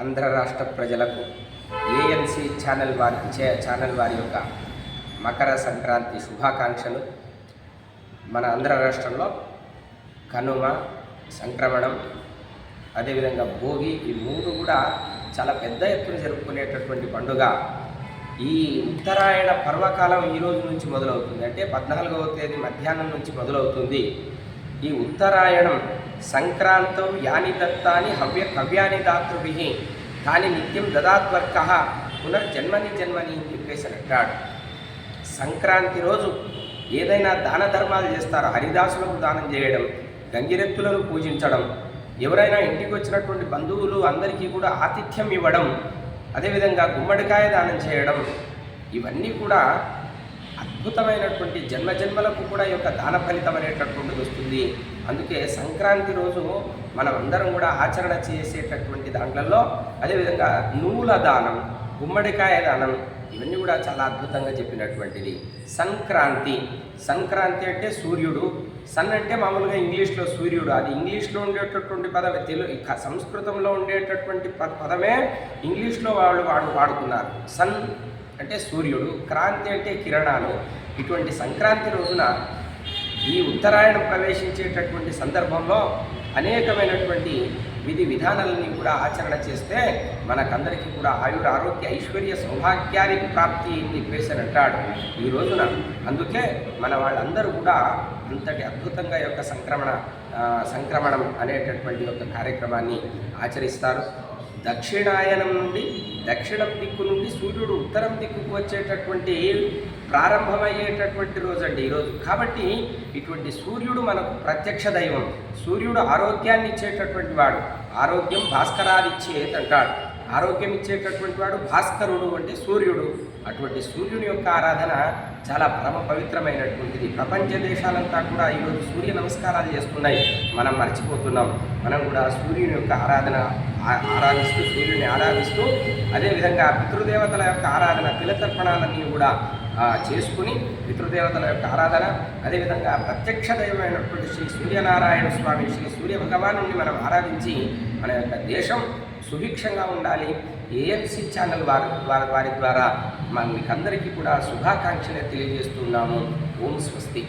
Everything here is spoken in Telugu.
ఆంధ్ర రాష్ట్ర ప్రజలకు ఏఎన్సి ఛానల్ వారి చే- ఛానల్ వారి యొక్క మకర సంక్రాంతి శుభాకాంక్షలు. మన ఆంధ్ర రాష్ట్రంలో కనుమ సంక్రమణం అదేవిధంగా భోగి ఈ మూడు కూడా చాలా పెద్ద ఎత్తున జరుపుకునేటటువంటి పండుగ. ఈ ఉత్తరాయణ పర్వకాలం ఈ రోజు నుంచి మొదలవుతుంది. అంటే పద్నాలుగవ తేదీ మధ్యాహ్నం నుంచి మొదలవుతుంది. ఈ ఉత్తరాయణం సంక్రాంతం యాని దత్తాని హవ్య కవ్యాని దాతృభి తాని నిత్యం దదాత్వర్క పునర్జన్మని జన్మని అని చెప్పేసి అంటాడు. సంక్రాంతి రోజు ఏదైనా దాన ధర్మాలు చేస్తారు హరిదాసులకు దానం చేయడం గంగిరెత్తులను పూజించడం ఎవరైనా ఇంటికి వచ్చినటువంటి బంధువులు అందరికీ కూడా ఆతిథ్యం ఇవ్వడం అదేవిధంగా గుమ్మడికాయ దానం చేయడం ఇవన్నీ కూడా అద్భుతమైనటువంటి జన్మ జన్మలకు కూడా ఈ యొక్క దాన ఫలితం అనేటటువంటిది వస్తుంది. అందుకే సంక్రాంతి రోజు మనం అందరం కూడా ఆచరణ చేసేటటువంటి దాంట్లలో అదేవిధంగా నూల దానం గుమ్మడికాయ దానం ఇవన్నీ కూడా చాలా అద్భుతంగా చెప్పినటువంటిది. సంక్రాంతి సంక్రాంతి అంటే సూర్యుడు సన్ అంటే మామూలుగా ఇంగ్లీష్లో సూర్యుడు. అది ఇంగ్లీష్లో ఉండేటటువంటి పదం తెలుగు ఇక సంస్కృతంలో ఉండేటటువంటి పదమే ఇంగ్లీష్లో వాళ్ళు వాడు వాడుకున్నారు. సన్ అంటే సూర్యుడు క్రాంతి అంటే కిరణాలు. ఇటువంటి సంక్రాంతి రోజున ఈ ఉత్తరాయణం ప్రవేశించేటటువంటి సందర్భంలో అనేకమైనటువంటి విధి విధానాలని కూడా ఆచరణ చేస్తే మనకందరికీ కూడా ఆయుర ఆరోగ్య ఐశ్వర్య సౌభాగ్యానికి ప్రాప్తి అని చెప్పేసి అని అంటాడు ఈ రోజున. అందుకే మన వాళ్ళందరూ కూడా అంతటి అద్భుతంగా యొక్క సంక్రమణ సంక్రమణం అనేటటువంటి యొక్క కార్యక్రమాన్ని ఆచరిస్తారు. దక్షిణాయనం నుండి దక్షిణం దిక్కు నుండి సూర్యుడు ఉత్తరం దిక్కుకు వచ్చేటటువంటి ప్రారంభమయ్యేటటువంటి రోజు అండి ఈరోజు కాబట్టి ఇటువంటి సూర్యుడు మనకు ప్రత్యక్ష దైవం. సూర్యుడు ఆరోగ్యాన్ని ఇచ్చేటటువంటి వాడు. ఆరోగ్యం భాస్కరాదిచ్చేది అంటాడు ఆరోగ్యం ఇచ్చేటటువంటి వాడు భాస్కరుడు అంటే సూర్యుడు. అటువంటి సూర్యుని యొక్క ఆరాధన చాలా పరమ పవిత్రమైనటువంటిది. ప్రపంచ దేశాలంతా కూడా ఈరోజు సూర్య నమస్కారాలు చేస్తున్నాయి. మనం మర్చిపోతున్నాం. మనం కూడా సూర్యుని యొక్క ఆరాధన ఆరాధిస్తూ సూర్యుడిని ఆరాధిస్తూ అదేవిధంగా పితృదేవతల యొక్క ఆరాధన తిలతర్పణాలన్నీ కూడా చేసుకుని పితృదేవతల యొక్క ఆరాధన అదేవిధంగా ప్రత్యక్ష దైవమైనటువంటి శ్రీ సూర్యనారాయణ స్వామి శ్రీ సూర్య భగవాను మనం ఆరాధించి మన యొక్క దేశం సుభిక్షంగా ఉండాలి. ఏఎన్సి ఛానల్ వారి వారి వారి ద్వారా మన మీకందరికీ కూడా శుభాకాంక్షలు తెలియజేస్తున్నాము ఓం స్వస్తి.